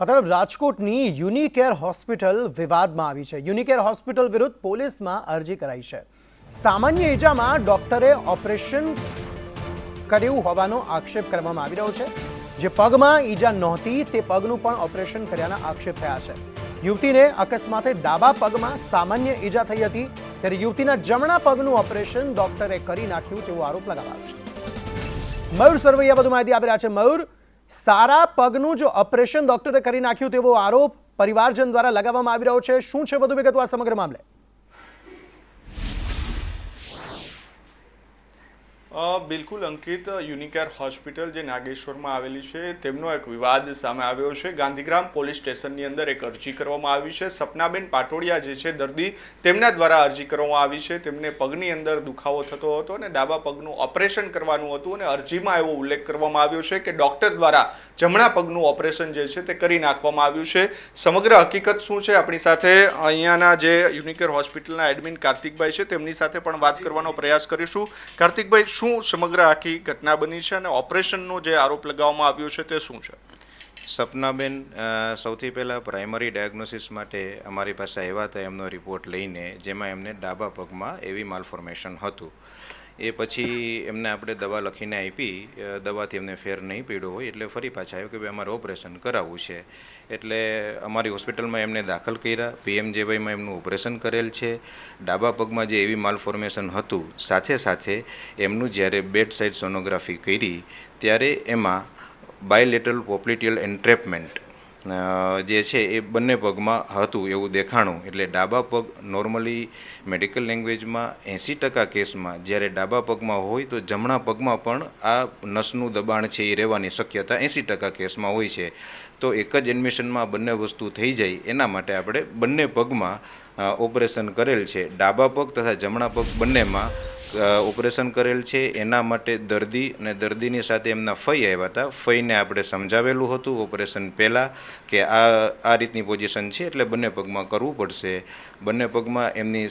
આ તરફ રાજકોટની યુનિકેર હોસ્પિટલ વિવાદમાં આવી છે. યુનિકેર હોસ્પિટલ વિરુદ્ધ પોલીસમાં અરજી કરાઈ છે. સામાન્ય ઈજામાં ડોક્ટરે ઓપરેશન કર્યું હોવાનો આક્ષેપ કરવામાં આવી રહ્યો છે. જે પગમાં ઈજા નહોતી, તે પગનું પણ ઓપરેશન કર્યાના આક્ષેપ થયા છે. યુવતીને અકસ્માતે ડાબા પગમાં સામાન્ય ઈજા થઈ હતી. ત્યારે યુવતીના જમણા પગનું ઓપરેશન ડોક્ટરે કરી નાખ્યું તેવો આરોપ લગાવાયો છે. મયુર સરવૈયા વધુ માહિતી આપી રહ્યા છે. મયુર સારા પગનું જો ઓપરેશન ડોક્ટરે કરી નાખ્યું તેવો આરોપ પરિવારજન દ્વારા લગાવવામાં આવી રહ્યો છે. શું છે વધુ વિગતવા સમગ્ર મામલે? બિલકુલ અંકિત, યુનિકેર હોસ્પિટલ જે નાગેશ્વરમાં આવેલી છે, તેમનો એક વિવાદ સામે આવ્યો છે. ગાંધીગ્રામ પોલીસ સ્ટેશનની અંદર એક અરજી કરવામાં આવી છે. સપનાબેન પાટોડિયા જે છે, દર્દી, તેમના દ્વારા અરજી કરવામાં આવી છે. તેમને પગની અંદર દુખાવો થતો હતો અને ડાબા પગનું ઓપરેશન કરવાનું હતું અને અરજીમાં એવો ઉલ્લેખ કરવામાં આવ્યો છે કે ડૉક્ટર દ્વારા જમણા પગનું ઓપરેશન જે છે, તે કરી નાખવામાં આવ્યું છે. સમગ્ર હકીકત શું છે? આપણી સાથે અહીંયાના જે યુનિકેર હોસ્પિટલના એડમિન કાર્તિકભાઈ છે, તેમની સાથે પણ વાત કરવાનો પ્રયાસ કરીશું. કાર્તિકભાઈ શું સમગ્ર આખી ઘટના બની છે અને ઓપરેશનનો જે આરોપ લગાવવામાં આવ્યો છે તે શું છે? સપનાબેન સૌથી પહેલાં પ્રાઇમરી ડાયગ્નોસિસ માટે અમારી પાસે આવ્યા હતા એમનો રિપોર્ટ લઈને, જેમાં એમને ડાબા પગમાં એવી માલફોર્મેશન હતું. એ પછી એમને આપણે દવા લખીને આપી દવાથી એમને ફેર નહીં પીડ્યો હોય એટલે ફરી પાછા આવ્યો કે ભાઈ અમારે ઓપરેશન કરાવવું છે. એટલે અમારી હોસ્પિટલમાં એમને દાખલ કર્યા, પીએમજેવાયમાં એમનું ઓપરેશન કરેલ છે. ડાબા પગમાં જે એવી માલફોર્મેશન હતું, સાથે સાથે એમનું જ્યારે બેડ સાઇડ સોનોગ્રાફી કરી, ત્યારે એમાં બાયલેટરલ પોપ્લિટિયલ એન્ટ્રેપમેન્ટ જે છે એ બંને પગમાં હતું એવું દેખાણું. એટલે ડાબા પગ નોર્મલી મેડિકલ લેંગ્વેજમાં એંસી ટકા કેસમાં જ્યારે ડાબા પગમાં હોય તો જમણા પગમાં પણ આ નસનું દબાણ છે એ રહેવાની શક્યતા એંસી ટકા કેસમાં હોય છે. તો એક જ એડમિશનમાં બંને વસ્તુ થઈ જાય એના માટે આપણે બંને પગમાં ઓપરેશન કરેલ છે. ડાબા પગ તથા જમણા પગ બંનેમાં ઓપરેશન કરેલ છે. એના માટે દર્દી અને દર્દીની સાથે એમના ફઈ આવ્યા હતા. ફઈને આપણે સમજાવેલું હતું ઓપરેશન પહેલાં કે આ આ રીતની પોઝિશન છે એટલે બંને પગમાં કરવું પડશે. બંને પગમાં એમની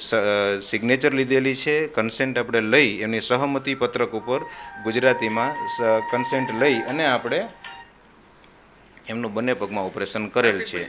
સિગ્નેચર લીધેલી છે. કન્સેન્ટ આપણે લઈ એમની સહમતિ પત્રક ઉપર ગુજરાતીમાં કન્સેન્ટ લઈ અને આપણે એમનું બંને પગમાં ઓપરેશન કરેલ છે.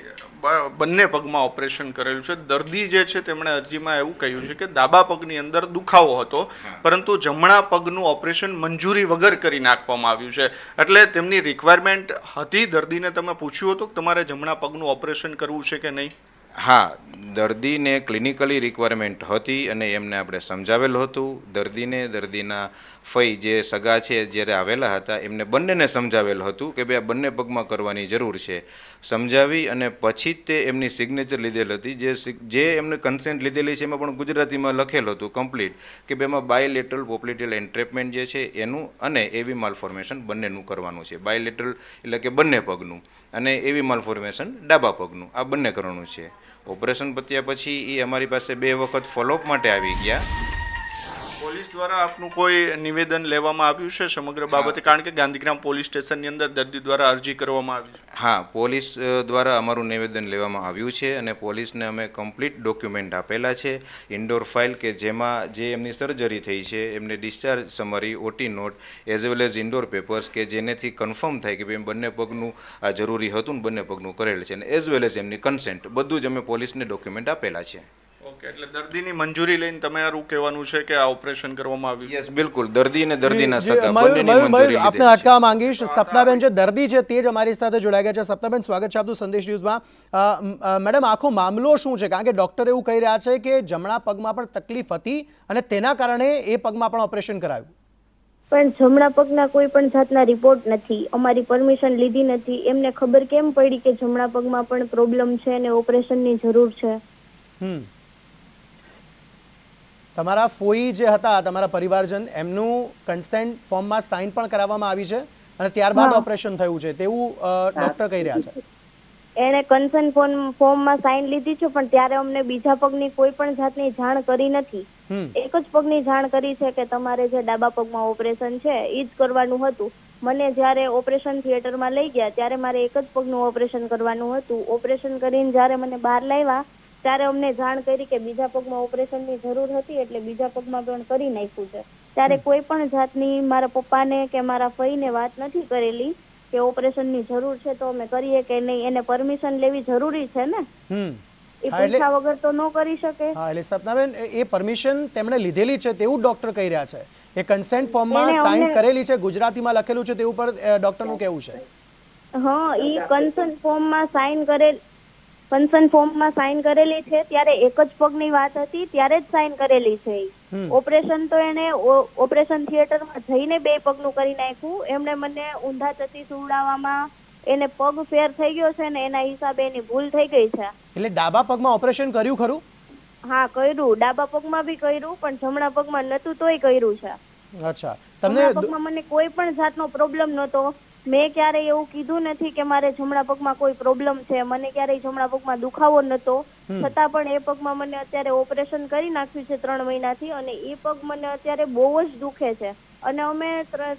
બંને પગમાં ઓપરેશન કરેલું છે. દર્દી જે છે તેમણે અરજીમાં એવું કહ્યું છે કે ડાબા પગની અંદર દુખાવો હતો પરંતુ જમણા પગનું ઓપરેશન મંજૂરી વગર કરી નાખવામાં આવ્યું છે. એટલે તેમની રિક્વાયરમેન્ટ હતી. દર્દીને તમે પૂછ્યું હતું કે તમારે જમણા પગનું ઓપરેશન કરવું છે કે નહીં? હા, દર્દીને ક્લિનિકલી રિક્વાયરમેન્ટ હતી અને એમને આપણે સમજાવેલું હતું. દર્દીને દર્દીના ફઈ જે સગા છે, જ્યારે આવેલા હતા, એમને બંનેને સમજાવેલું હતું કે ભાઈ આ બંને પગમાં કરવાની જરૂર છે. સમજાવી અને પછી જ તે એમની સિગ્નેચર લીધેલ હતી. જે જે એમને કન્સેન્ટ લીધેલી છે, એમાં પણ ગુજરાતીમાં લખેલું હતું કમ્પ્લીટ કે ભાઈ એમાં બાયલેટરલ પોપ્લિટિયલ એન્ટ્રેપમેન્ટ જે છે, એનું અને એવી માલફોર્મેશન બંનેનું કરવાનું છે. બાયલેટરલ એટલે કે બંને પગનું અને એવી માલફોર્મેશન ડાબા પગનું. આ બંને કરવાનું છે. ઓપરેશન પત્યા પછી એ અમારી પાસે બે વખત ફોલોઅપ માટે આવી ગયા. પોલીસ દ્વારા આપનું કોઈ નિવેદન લેવામાં આવ્યું છે સમગ્ર બાબતે? કારણ કે ગાંધીગ્રામ પોલીસ સ્ટેશનની અંદર દર્દી દ્વારા અરજી કરવામાં આવી છે. હા પોલીસ દ્વારા અમારું નિવેદન લેવામાં આવ્યું છે અને પોલીસને અમે કમ્પ્લીટ ડોક્યુમેન્ટ આપેલા છે. ઇન્ડોર ફાઇલ કે જેમાં જે એમની સર્જરી થઈ છે એમને discharge summary OT note as well as indoor papers કે જેનેથી કન્ફર્મ થાય કે ભાઈ બંને પગનું આ જરૂરી હતું ને બંને પગનું કરેલ છે અને એઝ વેલ એઝ એમની કન્સેન્ટ. બધું જ અમે પોલીસને ડોક્યુમેન્ટ આપેલા છે. ઓકે એટલે દર્દીની મંજૂરી લઈને તમારું કહેવાનું છે કે આ ઓપરેશન કરવામાં આવ્યું યસ બિલકુલ. દર્દી અને દર્દીના સગા બંનેની મંજૂરી આપને. અટકાવવા માંગીશ. સપનાબેન જે દર્દી છે તે જ અમારી સાથે જોડાઈ ગયા છે. સપનાબેન સ્વાગત છે આપનું સંદેશ ન્યૂઝમાં. મેડમ આખો મામલો શું છે? કારણ કે ડોક્ટર એવું કહી રહ્યા છે કે જમણા પગમાં પણ તકલીફ હતી અને તેના કારણે એ પગમાં પણ ઓપરેશન કરાયું. પણ જમણા પગના કોઈ પણ જાતના રિપોર્ટ નથી. અમારી પરમિશન લીધી નથી. એમને ખબર કેમ પડી કે જમણા પગમાં પણ પ્રોબ્લેમ છે અને ઓપરેશનની જરૂર છે? હમ. તમારા ફોઈ જે હતા તમારા પરિવારજન એમનું કન્સેન્ટ ફોર્મમાં સાઇન પણ કરાવવામાં આવી છે અને ત્યારબાદ ઓપરેશન થયું છે. તેવું ડોક્ટર કહી રહ્યા છે. એણે કન્સર્ન ફોર્મ ફોર્મમાં સાઇન લીધી છે પણ ત્યારે અમને બીજા પગની કોઈ પણ જાતની જાણ કરી નથી. એક જ પગની જાણ કરી છે કે તમારે જે ડાબા પગમાં ઓપરેશન છે એ જ કરવાનું હતું. મને જ્યારે ઓપરેશન થિયેટરમાં લઈ ગયા ત્યારે મારે એક જ પગનું ઓપરેશન કરવાનું હતું. ઓપરેશન કરીને જ્યારે મને બહાર લાવ્યા ત્યારે અમને જાણ કરી કે બીજા પગમાં ઓપરેશનની જરૂર હતી એટલે બીજા પગમાં પણ કરી નાખ્યું છે. ત્યારે કોઈ પણ જાતની મારા પપ્પાને કે મારા ફઈને વાત નથી કરેલી કે ઓપરેશનની જરૂર છે તો અમે કરીએ કે નહીં એને પરમિશન લેવી જરૂરી છે ને? એ વગર તો ન કરી શકે. હા એટલે સપનાબેન એ- પરમિશન તેમણે લીધેલી છે તેવું ડોક્ટર કહી રહ્યા છે. એ કન્સેન્ટ ફોર્મમાં સાઇન કરેલી છે ગુજરાતીમાં લખેલું છે તેવું પર ડોક્ટરનું કહેવું છે? હા એ કન્સર્ન ફોર્મમાં સાઇન કરેલ કન્સર્ન ફોર્મમાં સાઇન કરેલી છે ત્યારે એક જ પગની વાત હતી ત્યારે જ સાઇન કરેલી છે ઓપરેશન તો એને ઓપરેશન થિયેટરમાં જઈને બે પગનું કરી નાખ્યું. એમણે મને ઊંધા ચતી સુવડાવવામાં એને પગ ફેર થઈ ગયો છે ને એના હિસાબે એની ભૂલ થઈ ગઈ છે. એટલે ડાબા પગમાં ઓપરેશન કર્યું ખરું? હા કર્યું. ડાબા પગમાં બી કર્યું પણ જમણા પગમાં નતું તોય કર્યું છે. અચ્છા. તમને પગમાં મને કોઈ પણ જાતનો પ્રોબ્લેમ નહોતો. મેં ક્યારેય એવું કીધું નથી કે મારે જમણા પગમાં કોઈ પ્રોબ્લેમ છે. મને ક્યારેય જમણા પગમાં દુખાવો નહોતો છતાં પણ એ પગમાં મને અત્યારે ઓપરેશન કરી નાખ્યું છે ત્રણ મહિનાથી અને એ પગ મને અત્યારે બહુ જ દુખે છે. અને અમે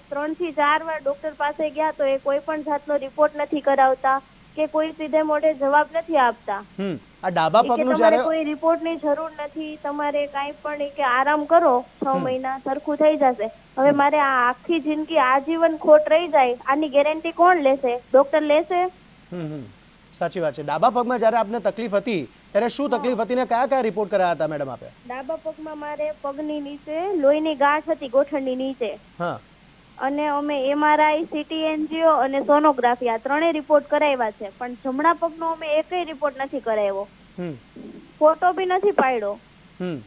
ત્રણથી ચાર વાર ડોક્ટર પાસે ગયા તો એ કોઈ પણ જાતનો રિપોર્ટ નથી કરાવતા. કે કોઈ સીધે મોઢે જવાબ નથી આપતા. હમ આ ડાબા પગનું જ્યારે કોઈ રિપોર્ટની જરૂર નથી તમારે કાંઈ પણ કે આરામ કરો છ મહિના સરખું થઈ જશે. હવે મારે આ આખી જિંદગી આજીવન ખોટ રહી જાય આની ગેરંટી કોણ લેશે? ડોક્ટર લેશે? હમ હમ. સાચી વાત છે. ડાબા પગમાં જ્યારે આપને તકલીફ હતી ત્યારે શું તકલીફ હતી ને કયા કયા રિપોર્ટ કરાયા હતા મેડમ આપે? ડાબા પગમાં મારે પગની નીચે લોહીની ગાંઠ હતી ગોઠણની નીચે. હા. અને અમે એમઆરઆઈ સીટી એનજીઓ અને સોનોગ્રાફી આ ત્રણેય રિપોર્ટ કરાવ્યા છે. પણ જમણા પગનો અમે એકય રિપોર્ટ નથી કરાવ્યો. ફોટો બી નથી પાડ્યો. હમ.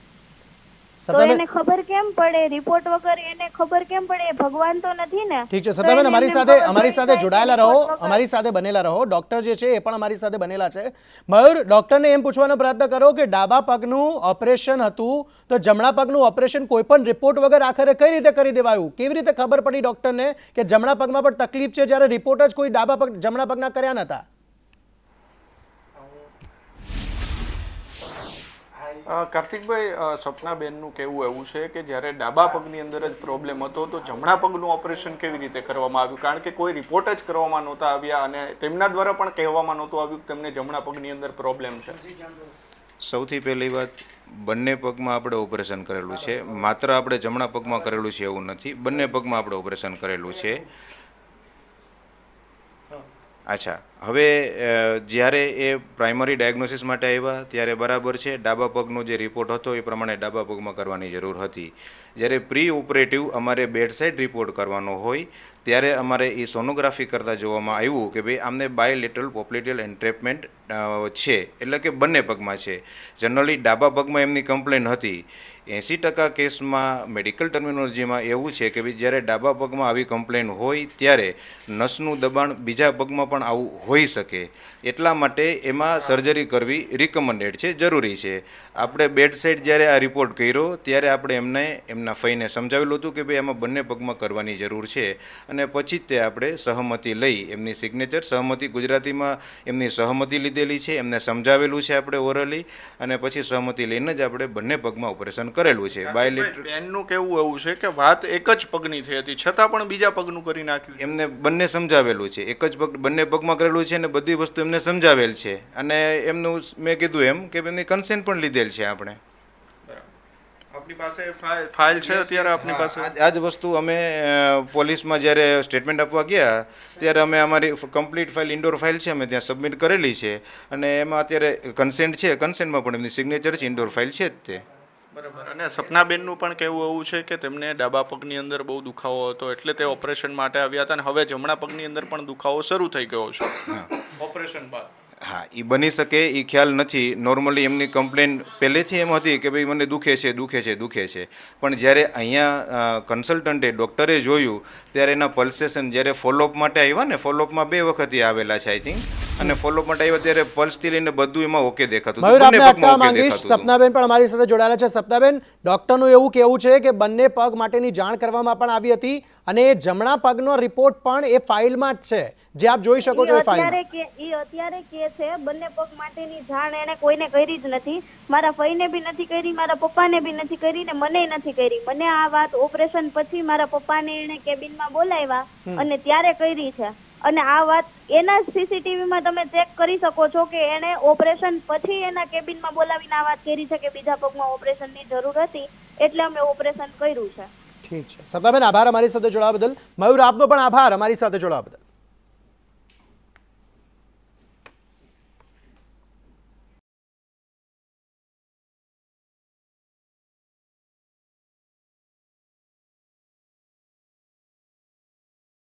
તો એને ખબર કેમ પડે? રિપોર્ટ વગર એને ખબર કેમ પડે? ભગવાન તો નથી ને. ઠીક છે તો અમારી સાથે અમારી સાથે જોડાયેલા રહો અમારી સાથે બનેલા રહો. ડોક્ટર જે છે એ પણ અમારી સાથે બનેલા છે. મયુર ડોક્ટરને એમ પૂછવાનો પ્રયત્ન કરો કે ડાબા પગનું ઓપરેશન હતું તો જમણા પગનું ઓપરેશન કોઈ પણ રિપોર્ટ વગર આખરે કઈ રીતે કરી દેવાયું? કેવી રીતે ખબર પડી ડોક્ટરને કે જમણા પગમાં પણ તકલીફ છે જ્યારે રિપોર્ટ જ કોઈ ડાબા પગ જમણા પગના કર્યા નતા? કાર્તિકભાઈ સપનાબેનનું કહેવું એવું છે કે જ્યારે ડાબા પગની અંદર જ પ્રોબ્લેમ હતો, તો જમણા પગનું ઓપરેશન કેવી રીતે કરવામાં આવ્યું? કારણ કે કોઈ રિપોર્ટ જ કરવામાં નહોતા આવ્યા અને તેમના દ્વારા પણ કહેવામાં નહોતું આવ્યું કે તેમને જમણા પગની અંદર પ્રોબ્લેમ છે. સૌથી પહેલી વાત, બંને પગમાં આપણે ઓપરેશન કરેલું છે. માત્ર આપણે જમણા પગમાં કરેલું છે એવું નથી, બંને પગમાં આપણે ઓપરેશન કરેલું છે. અચ્છા. હવે જ્યારે એ પ્રાઇમરી ડાયગ્નોસિસ માટે આવ્યા, ત્યારે બરાબર છે, ડાબા પગનો જે રિપોર્ટ હતો, એ પ્રમાણે ડાબા પગમાં કરવાની જરૂર હતી. જ્યારે પ્રી ઓપરેટિવ અમારે બેડ સાઇડ રિપોર્ટ કરવાનો હોય, ત્યારે અમારે એ સોનોગ્રાફી કરતાં જોવામાં આવ્યું કે ભાઈ આમને બાયલેટરલ પોપ્લેટિયલ એન્ટ્રેપમેન્ટ છે. એટલે કે બંને પગમાં છે. જનરલી ડાબા પગમાં એમની કમ્પ્લેન હતી. એંસી ટકા કેસમાં મેડિકલ ટર્મિનોલોજીમાં એવું છે કે ભાઈ જ્યારે ડાબા પગમાં આવી કમ્પ્લેન હોય, ત્યારે નસનું દબાણ બીજા પગમાં પણ આવું હોઈ શકે. એટલા માટે એમાં સર્જરી કરવી રિકમેન્ડેડ છે, જરૂરી છે. આપણે બેડ સાઇડ જ્યારે આ રિપોર્ટ કર્યો, ત્યારે આપણે એમને, એમના ફઈને સમજાવેલું હતું કે ભાઈ આમાં બંને પગમાં કરવાની જરૂર છે અને પછી જ તે આપણે સહમતિ લઈ એમની સિગ્નેચર સહમતિ ગુજરાતીમાં એમની સહમતિ લીધેલી છે એમને સમજાવેલું છે આપણે ઓરલી અને પછી સહમતિ લઈને જ આપણે બંને પગમાં ઓપરેશન કરેલું છે. બાયલેટર બેનનું કેવું એવું છે કે વાત એક જ પગની થઈ હતી છતાં પણ બીજા પગનું કરી નાખ્યું એમને બંને સમજાવેલું છે. એક જ પગ બંને પગમાં કરેલું છે અને બધી વસ્તુ એમને સમજાવેલ છે. અને એમનું મેં કીધું એમ કે એમની કન્સેન્ટ પણ લીધેલ છે આપણે. આપની પાસે ફાઇલ છે અત્યારે આપની પાસે? આ જ વસ્તુ અમે પોલીસમાં જ્યારે સ્ટેટમેન્ટ આપવા ગયા ત્યારે અમે અમારી કમ્પ્લીટ ફાઇલ ઇન્ડોર ફાઇલ છે અમે ત્યાં સબમિટ કરેલી છે. અને એમાં અત્યારે કન્સેન્ટ છે કન્સેન્ટમાં પણ એમની સિગ્નેચર છે ઇન્ડોર ફાઇલ છે જ તે. બરાબર. અને સપનાબેનનું પણ કહેવું એવું છે કે તેમને ડાબા પગની અંદર બહુ દુખાવો હતો એટલે તે ઓપરેશન માટે આવ્યા હતા. અને હવે જમણા પગની અંદર પણ દુખાવો શરૂ થઈ ગયો છે. ઓપરેશન બાદ. હા એ બની શકે એ ખ્યાલ નથી. નોર્મલી એમની કમ્પ્લેન પહેલેથી એમ હતી કે ભાઈ મને દુખે છે દુખે છે દુખે છે. પણ જ્યારે અહીંયા કન્સલ્ટન્ટે ડૉક્ટરે જોયું, ત્યારે એના પલ્સેશન જ્યારે ફોલોઅપ માટે આવ્યા ને ફોલોઅપમાં બે વખત આવેલા છે આઈ થિંક અને ફોલોઅપ માટે આવ્યા ત્યારે પલ્સથી લઈને બધું એમાં ઓકે દેખાતું મયુર આપને અટકાવવા માંગીશ સપનાબેન પણ અમારી સાથે જોડાયેલા છે. સપનાબેન ડોક્ટરનું એવું કહેવું છે કે બંને પગ માટેની જાણ કરવામાં પણ આવી હતી અને એ જમણા પગનો રિપોર્ટ પણ એ ફાઇલમાં જ છે. જે આપ જોઈ શકો છો એ અત્યારે ફાઇલમાં કે એ અત્યારે કે છે બંને પગ માટેની જાણ એને કોઈને કરી જ નથી. મારા ફઈને બી નથી કરી મારા પપ્પાને બી નથી કરી ને મને નથી કરી. મને આ વાત ઓપરેશન પછી મારા પપ્પાને એને કેબિનમાં બોલાવ્યા અને ત્યારે કરી છે. અને આ વાત એના સીસીટીવીમાં તમે ચેક કરી શકો છો કે એને ઓપરેશન પછી એના કેબિનમાં બોલાવીને આ વાત કરી છે કે બીજા પગમાં ઓપરેશનની જરૂર હતી, એટલે અમે ઓપરેશન કર્યું છે. ઠીક છે. સપનાબેન આભાર અમારી સાથે જોડાવા બદલ. મયુર, આપનો પણ આભાર અમારી સાથે જોડાવા બદલ.